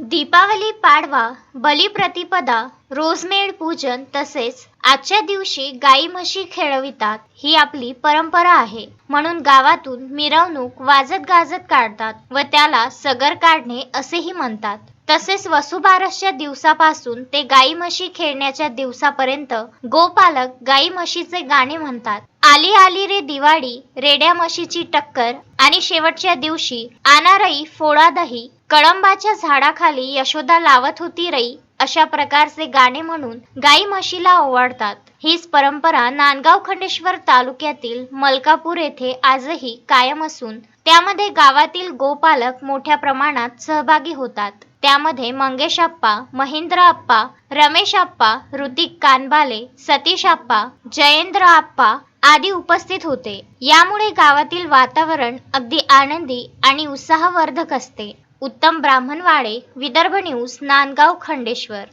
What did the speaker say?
दीपावली पाडवा बलिप्रतिपदा रोजमेड पूजन तसेच आजच्या दिवशी गाई म्हशी खेळवितात ही आपली परंपरा आहे. म्हणून गावातून मिरवणूक वाजत गाजत काढतात व त्याला सगर काढणे असेही म्हणतात. तसेच वसुबारसच्या दिवसापासून ते गाई म्हशी खेळण्याच्या दिवसापर्यंत गोपालक गाई म्हशीचे गाणे म्हणतात. आली आली रे दिवाळी रेड्या म्हशीची टक्कर आणि शेवटच्या दिवशी आनारई फोडा दही कळंबाच्या झाडाखाली यशोदा लावत होती रई अशा प्रकारचे गाणे म्हणून गाई म्हशीला ओवाळतात. हीच परंपरा नांदगाव खंडेश्वर तालुक्यातील मलकापूर येथे आजही कायम असून त्यामध्ये गावातील गोपालक मोठ्या प्रमाणात सहभागी होतात. त्यामध्ये मंगेश आप्पा महेंद्र आप्पा रमेश आप्पा ऋतिक कानबाले सतीश आप्पा जयेंद्र आप्पा आदी उपस्थित होते. यामुळे गावातील वातावरण अगदी आनंदी आणि उत्साहवर्धक असते. उत्तम ब्राह्मणवाडे विदर्भ न्यूज नांदगाव खंडेश्वर.